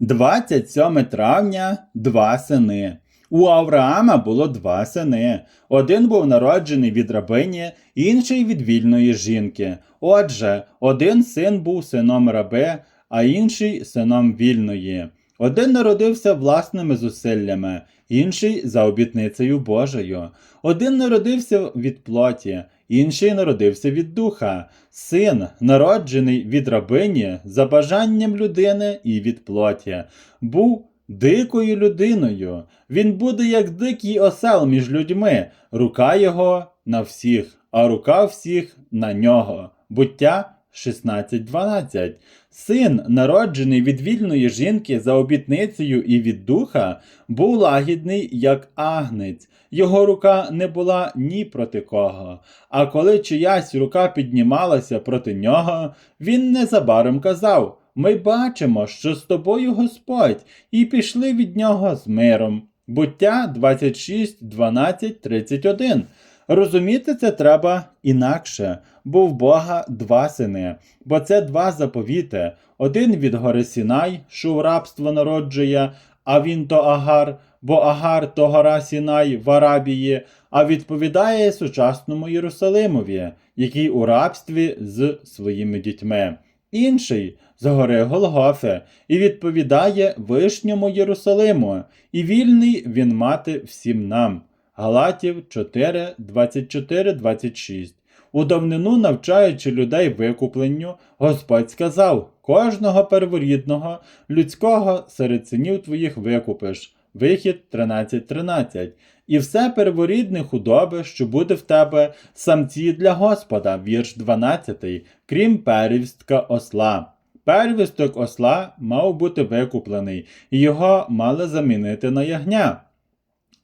27 травня два сини. У Авраама було два сини. Один був народжений від рабині, інший від вільної жінки. Отже, один син був сином раби, а інший сином вільної. Один народився власними зусиллями, інший за обітницею Божою. Один народився від плоті, інший народився від духа. Син, народжений від рабині, за бажанням людини і від плоті, був дикою людиною. Він буде як дикий осел між людьми, рука його на всіх, а рука всіх на нього. Буття 16.12. Син, народжений від вільної жінки за обітницею і від духа, був лагідний, як агнець. Його рука не була ні проти кого. А коли чиясь рука піднімалася проти нього, він незабаром казав: Ми бачимо, що з тобою Господь, і пішли від нього з миром. Буття 26, 12, 31. Розуміти це треба інакше, бо в Бога два сини, бо це два заповіти: один від гори Сінай, що в рабство народжує, а він то Агар, бо Агар то гора Сінай в Арабії, а відповідає сучасному Єрусалимові, який у рабстві з своїми дітьми. Інший з гори Голгофи, і відповідає вишньому Єрусалиму, і вільний він мати всім нам. Галатів 4, 24, 26. У давнину, навчаючи людей викупленню, Господь сказав: кожного перворідного людського серед синів твоїх викупиш. Вихід 13.13. І все перворідне худоби, що буде в тебе, самці для Господа, вірш 12, крім первістка осла. Первісток осла мав бути викуплений, і його мали замінити на ягня.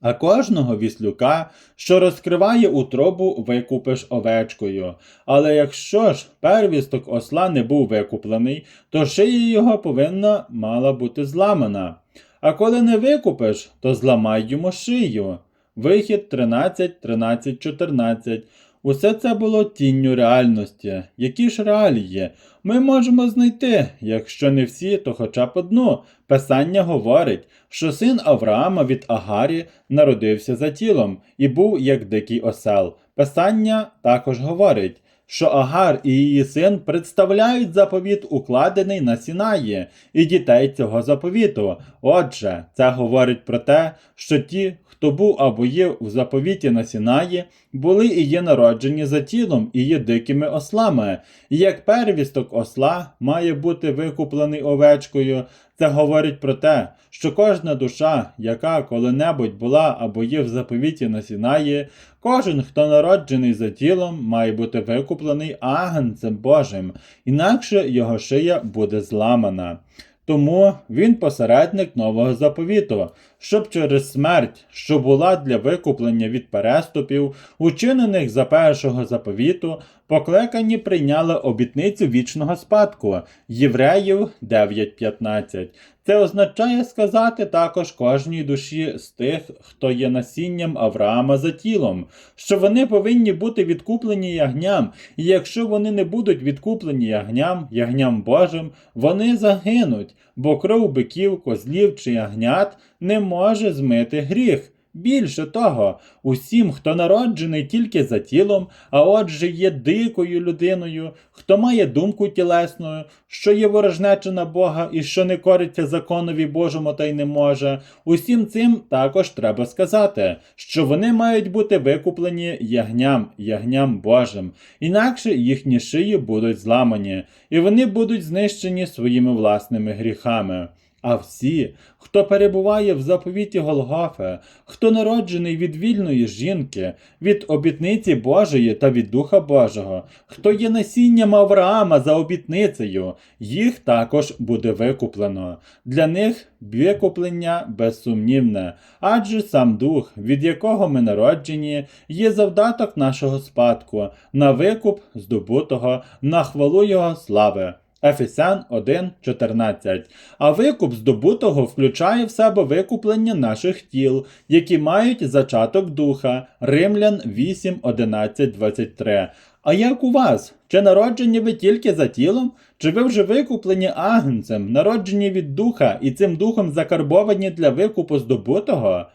А кожного віслюка, що розкриває утробу, викупиш овечкою. Але якщо ж первісток осла не був викуплений, то шия його повинна мала бути зламана. А коли не викупиш, то зламай йому шию. Вихід 13, 13, 14. Усе це було тінню реальності. Які ж реалії? Ми можемо знайти, якщо не всі, то хоча б одну. Писання говорить, що син Авраама від Агарі народився за тілом і був як дикий осел. Писання також говорить, що Агар і її син представляють заповіт, укладений на Сінаї, і дітей цього заповіту. Отже, це говорить про те, що ті, хто був або є в заповіті на Сінаї, були і є народжені за тілом і є дикими ослами. І як первісток осла має бути викуплений овечкою, це говорить про те, що кожна душа, яка коли-небудь була або є в заповіті на Сінаї, кожен, хто народжений за тілом, має бути викуплений агнцем Божим, інакше його шия буде зламана. Тому він посередник нового заповіту, щоб через смерть, що була для викуплення від переступів, учинених за першого заповіту, покликані прийняли обітницю вічного спадку Євреїв 9.15. Це означає сказати також кожній душі з тих, хто є насінням Авраама за тілом, що вони повинні бути відкуплені ягням, і якщо вони не будуть відкуплені ягням, ягням Божим, вони загинуть, бо кров биків, козлів чи ягнят не може змити гріх. Більше того, усім, хто народжений тільки за тілом, а отже є дикою людиною, хто має думку тілесною, що є ворожнеча Бога і що не кориться законові Божому та й не може, усім цим також треба сказати, що вони мають бути викуплені ягням, ягням Божим, інакше їхні шиї будуть зламані, і вони будуть знищені своїми власними гріхами. А всі, хто перебуває в заповіті Голгофе, хто народжений від вільної жінки, від обітниці Божої та від Духа Божого, хто є насінням Авраама за обітницею, їх також буде викуплено. Для них викуплення безсумнівне, адже сам Дух, від якого ми народжені, є завдаток нашого спадку, на викуп здобутого, на хвалу Його слави. Ефесян 1.14. А викуп здобутого включає в себе викуплення наших тіл, які мають зачаток духа. Римлян 8.11.23. А як у вас? Чи народжені ви тільки за тілом? Чи ви вже викуплені агнцем, народжені від духа і цим духом закарбовані для викупу здобутого?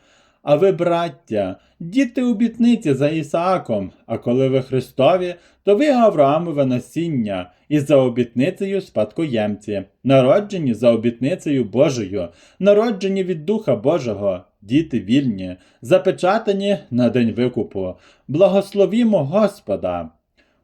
А ви, браття, діти обітниці за Ісааком, а коли ви Христові, то ви Авраамове насіння, і за обітницею спадкоємці, народжені за обітницею Божою, народжені від Духа Божого, діти вільні, запечатані на день викупу. Благословімо Господа!